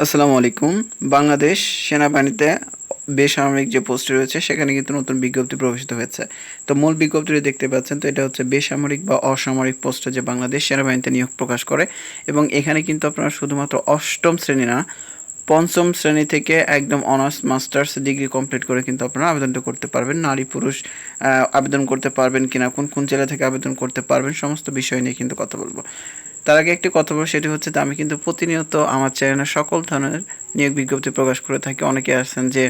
আসসালামু আলাইকুম। বাংলাদেশ সেনাবাহিনীতে বেসামরিক যে পোস্ট রয়েছে, সেখানে কিন্তু নতুন বিজ্ঞপ্তি প্রকাশিত হয়েছে। তো মূল বিজ্ঞপ্তিটি দেখতে পাচ্ছেন, তো এটা হচ্ছে বেসামরিক বা অসামরিক পোস্টে যে বাংলাদেশ সেনাবাহিনীতে নিয়োগ প্রকাশ করে। এবং এখানে কিন্তু আপনারা শুধুমাত্র অষ্টম শ্রেণি না, পঞ্চম শ্রেণি থেকে একদম অনার্স, মাস্টার্স ডিগ্রি কমপ্লিট করে কিন্তু আপনারা আবেদনটা করতে পারবেন। নারী, পুরুষ আবেদন করতে পারবেন কিনা, কোন কোন জেলা থেকে আবেদন করতে পারবেন, সমস্ত বিষয় নিয়ে কিন্তু কথা বলব। তার আগে একটি কথা বলব, সেটি হচ্ছে আমি কিন্তু প্রতিনিয়ত আমার চ্যানেলে সকল ধরনের নিয়োগ বিজ্ঞপ্তি প্রকাশ করে থাকি। অনেকে আছেন যে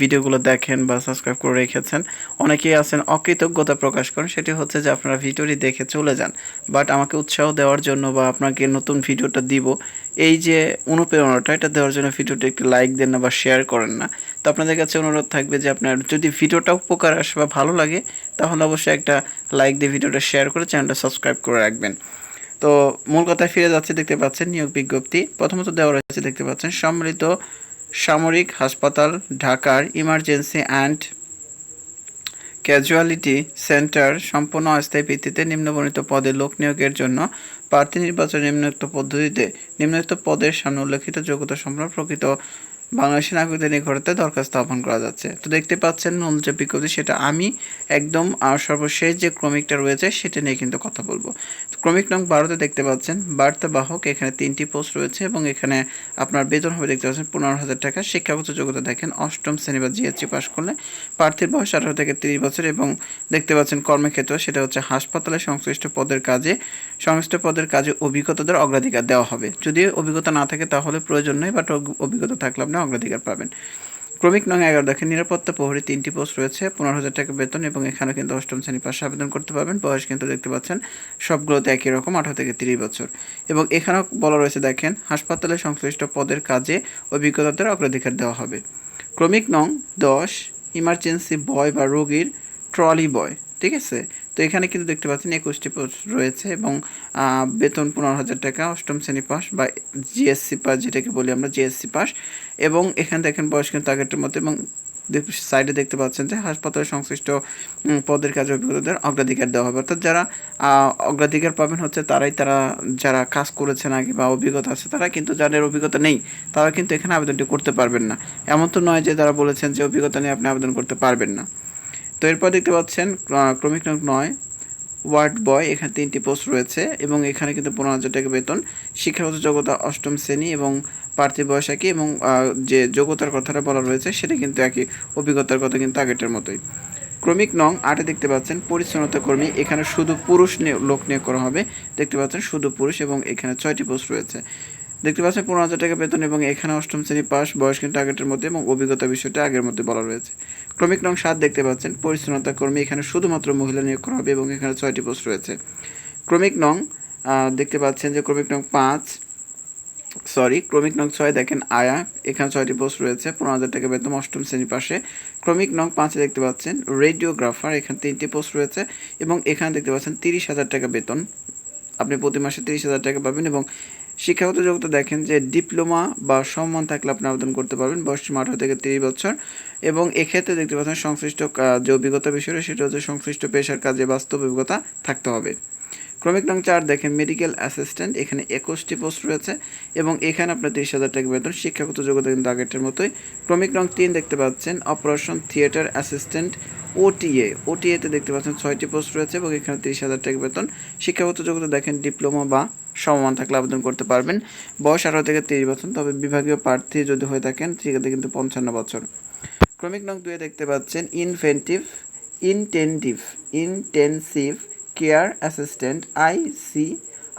ভিডিওগুলো দেখেন বা সাবস্ক্রাইব করে রেখেছেন, অনেকেই আছেন অকৃতজ্ঞতা প্রকাশ করেন, সেটি হচ্ছে যে আপনারা ভিডিওটি দেখে চলে যান। বাট আমাকে উৎসাহ দেওয়ার জন্য বা আপনাকে নতুন ভিডিওটা দিব, এই যে অনুপ্রেরণাটা, এটা দেওয়ার জন্য ভিডিওটা একটু লাইক দেন না বা শেয়ার করেন না। তো আপনাদের কাছে অনুরোধ থাকবে যে আপনার যদি ভিডিওটা উপকার আসে বা ভালো লাগে, তাহলে অবশ্যই একটা লাইক দিয়ে ভিডিওটা শেয়ার করে চ্যানেলটা সাবস্ক্রাইব করে রাখবেন। তো মূল কথায় ফিরে যাচ্ছে, দেখতে পাচ্ছেন নিয়োগ বিজ্ঞপ্তি। প্রথমত দেওয়া রয়েছে, দেখতে পাচ্ছেন, সম্মিলিত সামরিক হাসপাতাল, ঢাকার ইমার্জেন্সি অ্যান্ড ক্যাজুয়ালিটি সেন্টার সম্পূর্ণ অস্থায়ী ভিত্তিতে নিম্নবর্ণিত পদে লোক নিয়োগের জন্য প্রার্থী নির্বাচন নিম্নোক্ত পদ্ধতিতে নিম্নোক্ত পদের সামনে উল্লেখিত যোগ্যতা সম্পন্ন প্রকৃত বাংলাদেশি নাগরিকদের নিকটতে দরখাস্ত আহ্বান করা যাচ্ছে। তো দেখতে পাচ্ছেন মূল যে বিজ্ঞপ্তি, সেটা আমি একদম আর সর্বশেষ যে ক্রমিকটা রয়েছে, সেটা নিয়ে কিন্তু কথা বলব। ক্রমিক নং বারোতে দেখতে পাচ্ছেন বার্তা বাহক এখানে তিনটি পোস্ট রয়েছে এবং এখানে আপনার বেতন হবে দেখতে পাচ্ছেন পনেরো হাজার টাকা। শিক্ষাগত যোগ্যতা দেখেন, অষ্টম শ্রেণি বা জিএসসি পাশ করলে প্রার্থীর বয়স আঠারো থেকে তিরিশ বছর এবং দেখতে পাচ্ছেন কর্মক্ষেত্র, সেটা হচ্ছে হাসপাতালে সংশ্লিষ্ট পদের কাজে সংশ্লিষ্ট পদের কাজে অভিজ্ঞতাদের অগ্রাধিকার দেওয়া হবে। যদি অভিজ্ঞতা না থাকে, তাহলে প্রয়োজন নেই, বাট অভিজ্ঞতা থাকলে আপনি অগ্রাধিকার পাবেন। ক্রমিক নং এগারো দেখেন, নিরাপত্তা প্রহরী তিনটি পোস্ট রয়েছে, পনেরো হাজার টাকা বেতন এবং এখানে কিন্তু অষ্টম শ্রেণি পাশে আবেদন করতে পারবেন। বয়স কিন্তু দেখতে পাচ্ছেন, সবগুলোতে একই রকম, আঠারো থেকে তিরিশ বছর। এবং এখানেও বলা রয়েছে, দেখেন, হাসপাতালে সংশ্লিষ্ট পদের কাজে অভিজ্ঞতাদের অগ্রাধিকার দেওয়া হবে। ক্রমিক নং দশ, ইমার্জেন্সি বয় বা রোগীর ট্রলি বয়, ঠিক আছে? তো এখানে কিন্তু দেখতে পাচ্ছেন একুশটি পোস্ট রয়েছে এবং বেতন পনেরো হাজার টাকা, অষ্টম শ্রেণি পাস বা জিএসসি পাস যেটাকে বলি আমরা জিএসসি পাস এবং এখানে দেখেন বয়স কিন্তু আগেরটার মতো এবং সাইডে দেখতে পাচ্ছেন যে হাসপাতালের সংশ্লিষ্ট পদের কাজে অভিজ্ঞতাদের অগ্রাধিকার দেওয়া হবে। অর্থাৎ যারা অগ্রাধিকার পাবেন হচ্ছে তারাই তারা যারা কাজ করেছেন আগে বা অভিজ্ঞতা আছে তারা কিন্তু যাদের অভিজ্ঞতা নেই, তারা কিন্তু এখানে আবেদনটি করতে পারবেন না। এমন তো নয় যে তারা বলেছেন যে অভিজ্ঞতা নিয়ে আপনি আবেদন করতে পারবেন না। তো এরপর দেখতে পাচ্ছেন ক্রমিক নং নয়, ওয়ার্ড বয়, এখানে তিনটি পোস্ট রয়েছে এবং এখানে কিন্তু পনেরো হাজার টাকা বেতন, শিক্ষাগত যোগ্যতা অষ্টম শ্রেণি এবং প্রার্থী বয়স একই এবং যে যোগ্যতার কথাটা বলা রয়েছে সেটা কিন্তু একই, অভিজ্ঞতার কথা কিন্তু আগেরটার মতোই। ক্রমিক নং আটে দেখতে পাচ্ছেন, পরিচ্ছন্নতা কর্মী, এখানে শুধু পুরুষ লোক নিয়োগ করা হবে, দেখতে পাচ্ছেন শুধু পুরুষ এবং এখানে ছয়টি পোস্ট রয়েছে। দেখতে পাচ্ছেন পনেরো হাজার টাকা বেতন এবং এখানে অষ্টম শ্রেণি পাস, বয়স কিন্তু আগেরটার মধ্যে এবং অভিজ্ঞতা বিষয়টা আগের মধ্যে বলা রয়েছে। ক্রমিক নং সাত দেখতে পাচ্ছেন। পরিচ্ছন্নতা কর্মী এখানে শুধুমাত্র মহিলা নিয়োগ করা হবে এবং এখানে ছয়টি পোস্ট রয়েছে। ক্রমিক নং দেখতে পাচ্ছেন যে ক্রমিক নং পাঁচ, সরি, ক্রমিক নং ছয় দেখেন আয়া, এখানে ছয়টি পোস্ট রয়েছে, পনেরো হাজার টাকা বেতন, অষ্টম শ্রেণি পাশে। ক্রমিক নং পাঁচে দেখতে পাচ্ছেন রেডিওগ্রাফার, এখানে তিনটি পোস্ট রয়েছে এবং এখানে দেখতে পাচ্ছেন তিরিশ হাজার টাকা বেতন। আপনি প্রতি মাসে তিরিশ হাজার টাকা পাবেন এবং শিক্ষাগত যোগ্যতা দেখেন যে ডিপ্লোমা বা সম্মান থাকলে আপনি আবেদন করতে পারবেন বয়স আঠারো থেকে তিরিশ বছর। এবং এক্ষেত্রে দেখতে পাচ্ছেন সংশ্লিষ্ট যে অভিজ্ঞতা বিষয় সেটা হচ্ছে সংশ্লিষ্ট পেশার কাজে বাস্তব অভিজ্ঞতা থাকতে হবে। ক্রমিক নং চার দেখেন মেডিকেল অ্যাসিস্ট্যান্ট এখানে একুশটি পোস্ট রয়েছে, এবং এখানে আপনার তিরিশ হাজার টাকা বেতন, শিক্ষাগত যোগ্যতা কিন্তু আগেরটার মতোই। ক্রমিক নং তিন দেখতে পাচ্ছেন অপারেশন থিয়েটার অ্যাসিস্ট্যান্ট ওটিএ ওটিএতে দেখতে পাচ্ছেন ছয়টি পোস্ট রয়েছে, এবং এখানে তিরিশ হাজার টাকা বেতন। শিক্ষাগত যোগ্যতা দেখেন ডিপ্লোমা বা সমমান থাকলে আবেদন করতে পারবেন। বয়স আঠারো থেকে তিরিশ বছর, তবে বিভাগীয় প্রার্থী যদি হয়ে থাকেন, সেক্ষেত্রে কিন্তু পঞ্চান্ন বছর। ক্রমিক নং দুয়ে দেখতে পাচ্ছেন inventive intentive intensive care assistant IC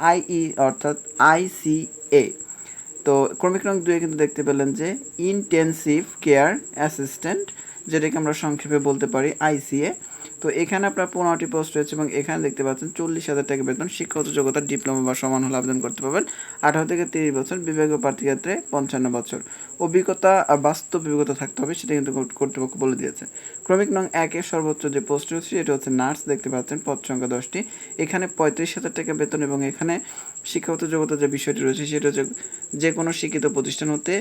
IE অর্থাৎ আইসিএ তো ক্রমিক নং দুয়ে কিন্তু দেখতে পেলেন যে ইনটেনসিভ কেয়ার অ্যাসিস্ট্যান্ট যেটাকে আমরা সংক্ষেপে বলতে পারি আইসিএ তো এখানে আপনার পনেরোটি পোস্ট রয়েছে এবং এখানে দেখতে পাচ্ছেন চল্লিশ হাজার টাকা বেতন, শিক্ষাগত যোগ্যতা ডিপ্লোমা বা সমান হলে আবেদন করতে পারবেন। আঠারো থেকে তিরিশ বছর, বিভাগীয় প্রার্থী ক্ষেত্রে পঞ্চান্ন বছর। অভিজ্ঞতা বাস্তব অভিজ্ঞতা থাকতে হবে, সেটা কিন্তু কর্তৃপক্ষ বলে দিয়েছে। ক্রমিক নং একের সর্বোচ্চ যে পোস্ট রয়েছে, সেটা হচ্ছে নার্স, দেখতে পাচ্ছেন পদ সংখ্যা দশটি। এখানে পঁয়ত্রিশ হাজার টাকা বেতন এবং এখানে শিক্ষাগত যোগ্যতা যে বিষয়টি রয়েছে, সেটা হচ্ছে যে কোনো শিক্ষিত প্রতিষ্ঠান হতে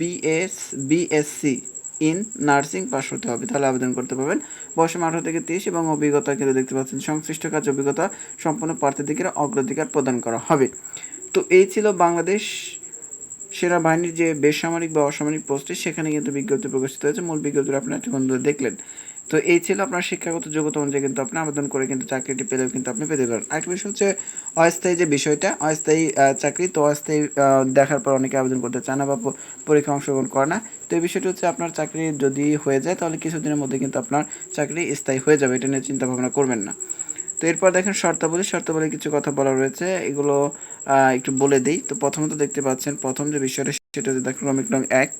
BS BSc in nursing pass হতে হবে, তাহলে আবেদন করতে পারবেন। বয়স আঠারো থেকে তিরিশ এবং অভিজ্ঞতা কিন্তু দেখতে পাচ্ছেন সংশ্লিষ্ট কাজ, অভিজ্ঞতা সম্পন্ন প্রার্থীদের অগ্রাধিকার প্রদান করা হবে। তো এই ছিল বাংলাদেশ সেনাবাহিনীর যে বেসামরিক বা অসামরিক পোস্টে সেখানে কিন্তু বিজ্ঞপ্তি প্রকাশিত হয়েছে। মূল বিজ্ঞপ্তি আপনারা বন্ধু দেখলেন। তো এই ছিল আপনার শিক্ষাগত যোগ্যতা অনুযায়ী কিন্তু আপনি আবেদন করে কিন্তু চাকরিটি পেলেও কিন্তু আপনি পেতে পারেন। আরেকটা বিষয় হচ্ছে অস্থায়ী যে বিষয়টা, অস্থায়ী চাকরি, তো অস্থায়ী দেখার পর অনেকে আবেদন করতে চায় না বা পরীক্ষা অংশগ্রহণ করে না। তো এই বিষয়টি হচ্ছে আপনার চাকরি যদি হয়ে যায় তাহলে কিছুদিনের মধ্যে কিন্তু আপনার চাকরি স্থায়ী হয়ে যাবে, এটা নিয়ে চিন্তা ভাবনা করবেন না। তো এরপর দেখেন শর্তাবলী শর্তাবলী কিছু কথা বলা রয়েছে, এগুলো একটু বলে দিই। তো প্রথমত দেখতে পাচ্ছেন, প্রথম যে বিষয়টা, সেটা হচ্ছে দেখেন ক্রমিক নং এক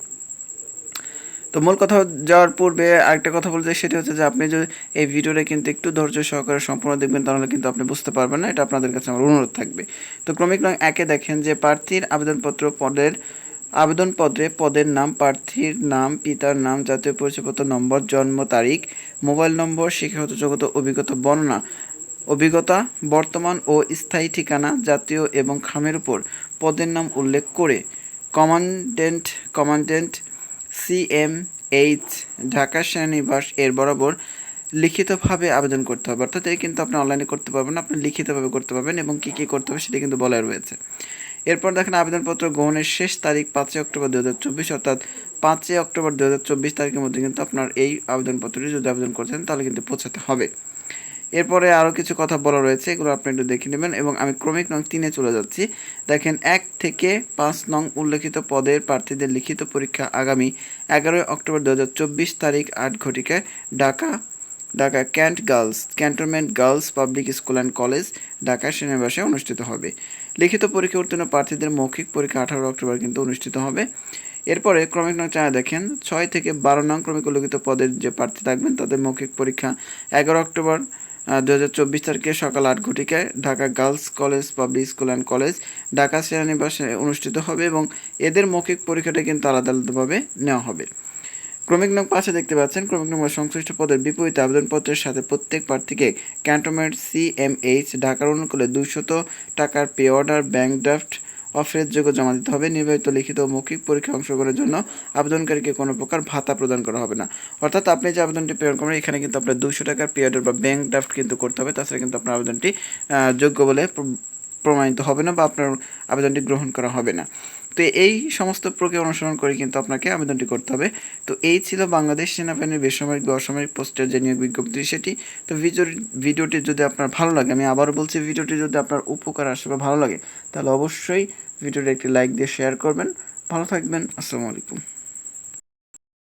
তো মূল কথা যাওয়ার পূর্বে আরেকটা কথা বলতে সেটা হচ্ছে যে আপনি যদি এই ভিডিওটা কিন্তু একটু ধৈর্য সহকারে সম্পূর্ণ দেখবেন, তাহলে কিন্তু আপনি বুঝতে পারবেন না, এটা আপনাদের কাছে আমার অনুরোধ থাকবে। তো ক্রমিক নং একে দেখেন যে প্রার্থীর আবেদনপত্র পদের আবেদনপত্রে পদের নাম, প্রার্থীর নাম, পিতার নাম, জাতীয় পরিচয়পত্র নম্বর, জন্ম তারিখ, মোবাইল নম্বর, শিক্ষাগত যোগ্যতা, অভিজ্ঞতা, বর্ণনা, অভিজ্ঞতা, বর্তমান ও স্থায়ী ঠিকানা, জাতীয় এবং খামের উপর পদের নাম উল্লেখ করে, commandant commandant CM H Dhaka সেনানিবাস এর বরাবর লিখিতভাবে আবেদন করতে হবে। অর্থাৎ এই কিন্তু আপনি অনলাইনে করতে পারবেন, আপনি লিখিতভাবে করতে পারবেন এবং কী কী করতে হবে সেটা কিন্তু বলা রয়েছে। এরপর দেখেন আবেদনপত্র গ্রহণের শেষ তারিখ পাঁচই অক্টোবর দু হাজার চব্বিশ, অর্থাৎ পাঁচই অক্টোবর দু হাজার চব্বিশ তারিখের মধ্যে কিন্তু আপনার এই আবেদনপত্রটি যদি আবেদন করতেন তাহলে কিন্তু পৌঁছাতে হবে। এরপরে আরও কিছু কথা বলা রয়েছে, এগুলো আপনি একটু দেখে নেবেন এবং আমি ক্রমিক নং তিনে চলে যাচ্ছি। দেখেন এক থেকে পাঁচ নং উল্লেখিত পদের প্রার্থীদের লিখিত পরীক্ষা আগামী এগারোই অক্টোবর দু হাজার চব্বিশ তারিখ আট ঘটিকায় Dhaka Dhaka cant girls, cantonment girls public school and college Dhaka সেনাবাসে অনুষ্ঠিত হবে। লিখিত পরীক্ষা উত্তীর্ণ প্রার্থীদের মৌখিক পরীক্ষা আঠারো অক্টোবর কিন্তু অনুষ্ঠিত হবে। এরপরে ক্রমিক নং চায় দেখেন, ছয় থেকে বারো নং ক্রমিক উল্লেখিত পদের যে প্রার্থী থাকবেন তাদের মৌখিক পরীক্ষা এগারো অক্টোবর দু হাজার চব্বিশ তারিখে সকাল আট ঘটিকায় Dhaka girls college public school and college Dhaka সেনানিবাসে অনুষ্ঠিত হবে এবং এদের মৌখিক পরীক্ষাটা কিন্তু আলাদা আলাদাভাবে নেওয়া হবে। ক্রমিক নং পাশে দেখতে পাচ্ছেন, ক্রমিক নম্বর সংশ্লিষ্ট পদের বিপরীতে আবেদনপত্রের সাথে প্রত্যেক প্রার্থীকে ক্যান্টনমেন্ট সিএমএইচ ঢাকার অনুকূলে দুইশত টাকার পে অর্ডার, ব্যাংক ড্রাফট অফারের যোগ্য জমা দিতে হবে। নির্বাহিত, লিখিত মৌখিক পরীক্ষা অংশগ্রহণের জন্য আবেদনকারীকে কোনো প্রকার ভাতা প্রদান করা হবে না। অর্থাৎ আপনি যে আবেদনটি প্রেরণ করবেন, এখানে কিন্তু আপনার দুশো টাকার পে অর্ডার বা ব্যাংক ড্রাফট কিন্তু করতে হবে। তাছাড়া কিন্তু আপনার আবেদনটি যোগ্য বলে প্রমাণিত হবে না বা আপনার আবেদনটি গ্রহণ করা হবে না। তো এই সমস্ত প্রক্রিয়া অনুসরণ করে কিন্তু আপনাকে আবেদনটি করতে হবে। তো এই ছিল বাংলাদেশ সেনাবাহিনীর বেসামরিক বা অসামরিক পোস্টের যে নিয়োগ বিজ্ঞপ্তি সেটি। তো ভিডিও ভিডিওটি যদি আপনার ভালো লাগে, আমি আবারও বলছি, ভিডিওটি যদি আপনার উপকার আসে বা ভালো লাগে, তাহলে অবশ্যই ভিডিওটি একটি লাইক দিয়ে শেয়ার করবেন। ভালো থাকবেন। আসসালামু আলাইকুম।